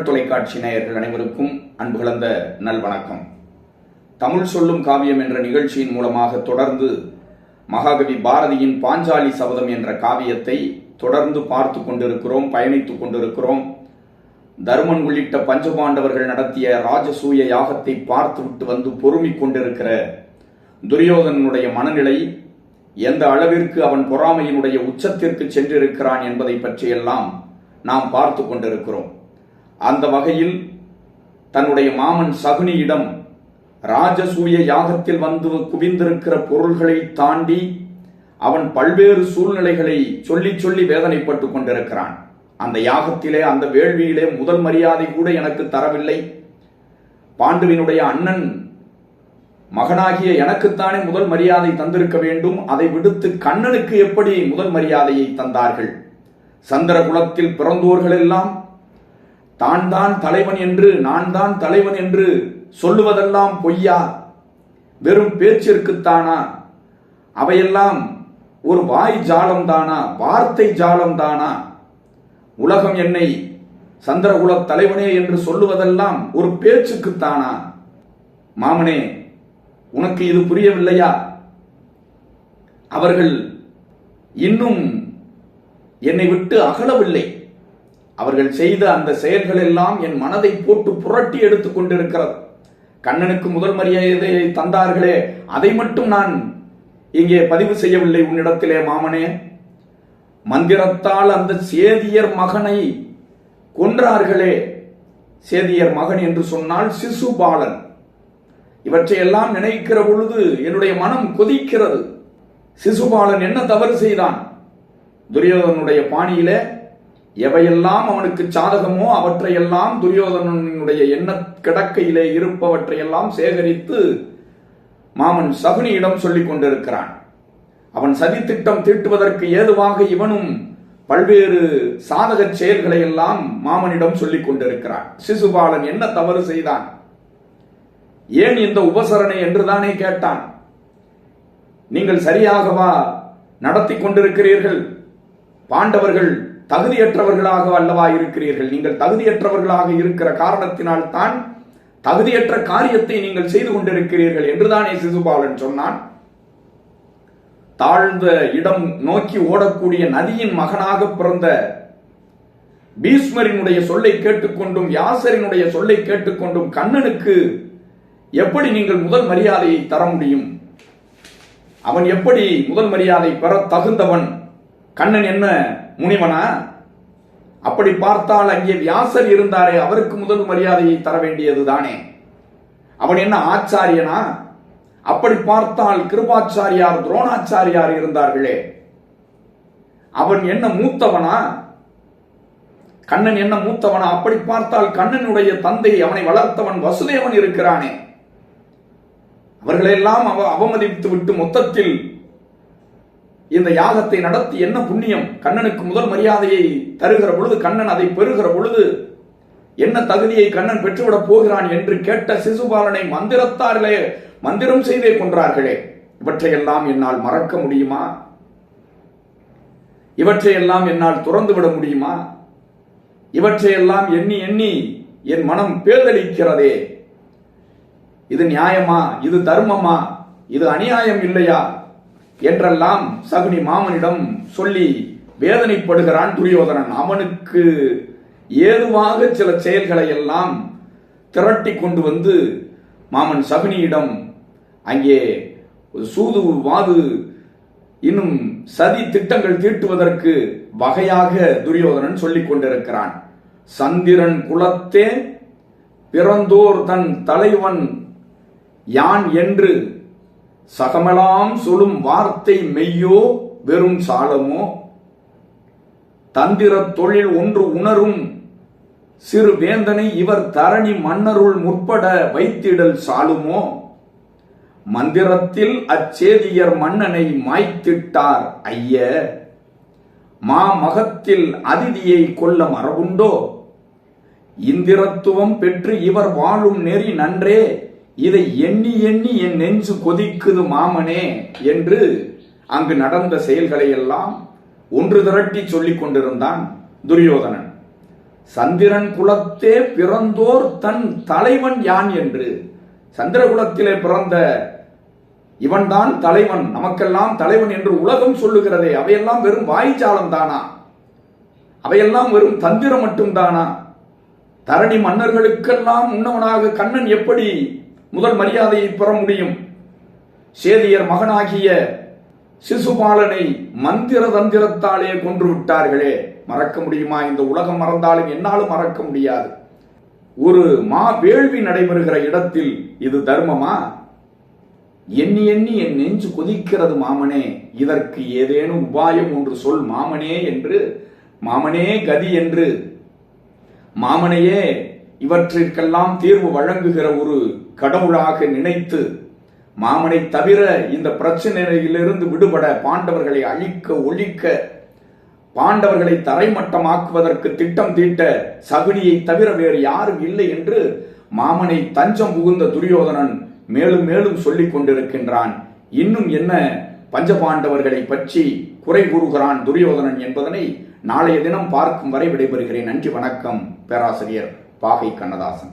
தமிழ் தொலைக்காட்சி நேயர்கள் அனைவருக்கும் அன்பு கலந்த நல்வணக்கம். தமிழ் சொல்லும் காவியம் என்ற நிகழ்ச்சியின் மூலமாக தொடர்ந்து மகாகவி பாரதியின் பாஞ்சாலி சபதம் என்ற காவியத்தை தொடர்ந்து பார்த்து கொண்டிருக்கிறோம் பயணித்துக் கொண்டிருக்கிறோம். தருமன் உள்ளிட்ட பஞ்சபாண்டவர்கள் நடத்திய ராஜசூய யாகத்தை பார்த்துவிட்டு வந்து பொறுமிக் கொண்டிருக்கிற துரியோதனனுடைய மனநிலை எந்த அளவிற்கு அவன் பொறாமையினுடைய உச்சத்திற்கு சென்றிருக்கிறான் என்பதை பற்றியெல்லாம் நாம் பார்த்து கொண்டிருக்கிறோம். அந்த வகையில் தன்னுடைய மாமன் சகுனியிடம் ராஜசூய யாகத்தில் வந்து குவிந்திருக்கிற பொருள்களை தாண்டி அவன் பல்வேறு சூழ்நிலைகளை சொல்லி சொல்லி வேதனைப்பட்டு கொண்டிருக்கிறான். அந்த யாகத்திலே அந்த வேள்வியிலே முதல் மரியாதை கூட எனக்கு தரவில்லை. பாண்டுவினுடைய அண்ணன் மகனாகிய எனக்குத்தானே முதல் மரியாதை தந்திருக்க வேண்டும். அதை விடுத்து கண்ணனுக்கு எப்படி முதல் மரியாதையை தந்தார்கள்? சந்திர குலத்தில் பிறந்தோர்கள் எல்லாம் தான் தான் தலைவன் என்று நான் தான் தலைவன் என்று சொல்லுவதெல்லாம் பொய்யா? வெறும் பேச்சிற்குத்தானா? அவையெல்லாம் ஒரு வாய் ஜாலம் தானா வார்த்தை ஜாலம் தானா உலகம் என்னை சந்திரகுல தலைவனே என்று சொல்லுவதெல்லாம் ஒரு பேச்சுக்குத்தானா? மாமனே உனக்கு இது புரியவில்லையா? அவர்கள் இன்னும் என்னை விட்டு அகலவில்லை. அவர்கள் செய்த அந்த செயல்கள் எல்லாம் என் மனதை போட்டு புரட்டி எடுத்துக் கொண்டிருக்கிறது. கண்ணனுக்கு முதல் மரியாதையை தந்தார்களே அதை மட்டும் நான் இங்கே பதிவு செய்யவில்லை உன்னிடத்திலே மாமனே. மந்திரத்தால் அந்த சேதியர் மகனை கொன்றார்களே. சேதியர் மகன் என்று சொன்னால் சிசுபாலன் இவற்றையெல்லாம் நினைக்கிற பொழுது என்னுடைய மனம் கொதிக்கிறது. சிசுபாலன் என்ன தவறு செய்தான்? துரியோதனுடைய பாணியிலே எவையெல்லாம் அவனுக்கு சாதகமோ அவற்றையெல்லாம் துரியோதனனுடைய எண்ண கிடக்கையிலே இருப்பவற்றையெல்லாம் சேகரித்து மாமன் சகுனியிடம் சொல்லிக் கொண்டிருக்கிறான். அவன் சதித்திட்டம் தீட்டுவதற்கு ஏதுவாக இவனும் பல்வேறு சாதக செயல்களை எல்லாம் மாமனிடம் சொல்லிக் கொண்டிருக்கிறான். சிசுபாலன் என்ன தவறு செய்தான்? ஏன் இந்த உபசரணை என்றுதானே கேட்டான்? நீங்கள் சரியாகவா நடத்தி கொண்டிருக்கிறீர்கள்? பாண்டவர்கள் தகுதியற்றவர்களாக அல்லவா இருக்கிறீர்கள்? நீங்கள் தகுதியற்றவர்களாக இருக்கிற காரணத்தினால் தான் தகுதியற்ற காரியத்தை நீங்கள் செய்து கொண்டிருக்கிறீர்கள் என்றுதானே சிசுபாலன் சொன்னான். தாழ்ந்த இடம் நோக்கி ஓடக்கூடிய நதியின் மகனாக பிறந்த பீஷ்மரினுடைய சொல்லை கேட்டுக்கொண்டும் யாசரினுடைய சொல்லை கேட்டுக்கொண்டும் கண்ணனுக்கு எப்படி நீங்கள் முதல் மரியாதையை தர முடியும்? அவன் எப்படி முதல் மரியாதை பெற தகுந்தவன்? கண்ணன் என்ன முனிவனா அப்படி பார்த்தால் அங்கே வியாசர் இருந்தாரே அவருக்கு முதல் மரியாதையை தர வேண்டியது தானே. அவன் என்ன ஆச்சாரியனா? அப்படி பார்த்தால் கிருபாச்சாரியார் துரோணாச்சாரியார் இருந்தார்களே. அவன் என்ன மூத்தவனா? கண்ணன் என்ன மூத்தவனா? அப்படி பார்த்தால் கண்ணனுடைய தந்தை அவனை வளர்த்தவன் வசுதேவன் இருக்கிறானே. அவர்களெல்லாம் அவ அவமதித்து விட்டு மொத்தத்தில் இந்த யாகத்தை நடத்தி என்ன புண்ணியம்? கண்ணனுக்கு முதல் மரியாதையை தருகிற பொழுது கண்ணன் அதை பெறுகிற பொழுது என்ன தகுதியை கண்ணன் பெற்றுவிடப் போகிறான் என்று கேட்ட சிசுபாலனை மந்திரத்தாரிலே மந்திரம் செய்தே கொன்றார்களே. இவற்றையெல்லாம் என்னால் மறக்க முடியுமா? இவற்றையெல்லாம் என்னால் துறந்து விட முடியுமா? இவற்றையெல்லாம் எண்ணி எண்ணி என் மனம் பேதளிக்கிறதே இது நியாயமா? இது தர்மமா? இது அநியாயம் இல்லையா? என்றெல்லாம் சகுனி மாமனிடம் சொல்லி வேதனைப்படுகிறான் துரியோதனன். அவனுக்கு ஏதுவாக சில செயல்களை எல்லாம் திரட்டி கொண்டு வந்து மாமன் சகுனியிடம் அங்கே சூது வாது இன்னும் சதி திட்டங்கள் தீட்டுவதற்கு வகையாக துரியோதனன் சொல்லிக் கொண்டிருக்கிறான். சந்திரன் குலத்தே பிறந்தோர் தன் தலைவன் யான் என்று சகமெல்லாம் சொல்லும் வார்த்தை மெய்யோ வெறும் சாலமோ? தந்திர தொழில் ஒன்று உணரும் சிறு வேந்தனை இவர் தரணி மன்னருள் முற்பட வைத்திடல் சாலுமோ? மந்திரத்தில் அச்சேதியர் மன்னனை மாய்த்திட்டார் ஐய. மா மகத்தில் அதிதியை கொல்ல மரபுண்டோ? இந்திரத்துவம் பெற்று இவர் வாழும் நெறி நன்றே. இதை எண்ணி எண்ணி என் நெஞ்சு கொதிக்குது மாமனே என்று அங்கு நடந்த செயல்களை எல்லாம் ஒன்று திரட்டி சொல்லிக் கொண்டிருந்தான் துரியோதனன். சந்திரன் குலத்தே பிறந்தோர் தன் தலைவன் யான் என்று. சந்திரகுலத்திலே பிறந்த இவன்தான் தலைவன். நமக்கெல்லாம் தலைவன் என்று உலகம் சொல்லுகிறதே. அவையெல்லாம் வெறும் வாய்ச்சாலம் தானா அவையெல்லாம் வெறும் தந்திரம் மட்டும்தானா? தரணி மன்னர்களுக்கெல்லாம் முன்னவனாக கண்ணன் எப்படி முதல் மரியாதையை பெற முடியும். சேதியர் மகனாகிய சிசுபாலனை மந்திர தந்திரத்தாலே கொன்று விட்டார்களே. மறக்க முடியுமா? இந்த உலகம் மறந்தாலும் என்னாலும் மறக்க முடியாது. ஒரு மா வேள்வி நடைபெறுகிற இடத்தில் இது தர்மமா? எண்ணி எண்ணி என் நெஞ்சு கொதிக்கிறது மாமனே. இதற்கு ஏதேனும் உபாயம் ஒன்று சொல் மாமனே என்று மாமனே கதி என்று. மாமனையே இவற்றிற்கெல்லாம் தீர்வு வழங்குகிற ஒரு கடவுளாக நினைத்து மாமனை தவிர இந்த பிரச்சனையிலிருந்து விடுபட பாண்டவர்களை அழிக்க ஒழிக்க பாண்டவர்களை தரைமட்டமாக்குவதற்கு திட்டம் தீட்ட சகுனியை தவிர வேறு யாரும் இல்லை என்று மாமனை தஞ்சம் புகுந்த துரியோதனன் மேலும் மேலும் சொல்லிக் கொண்டிருக்கின்றான். இன்னும் என்ன? பஞ்சபாண்டவர்களை பற்றி குறை கூறுகிறான் துரியோதனன் என்பதனை நாளைய தினம் பார்க்கும் வரை விடைபெறுகிறேன். நன்றி வணக்கம் பேராசிரியர். பாகை கண்ணதாசன்.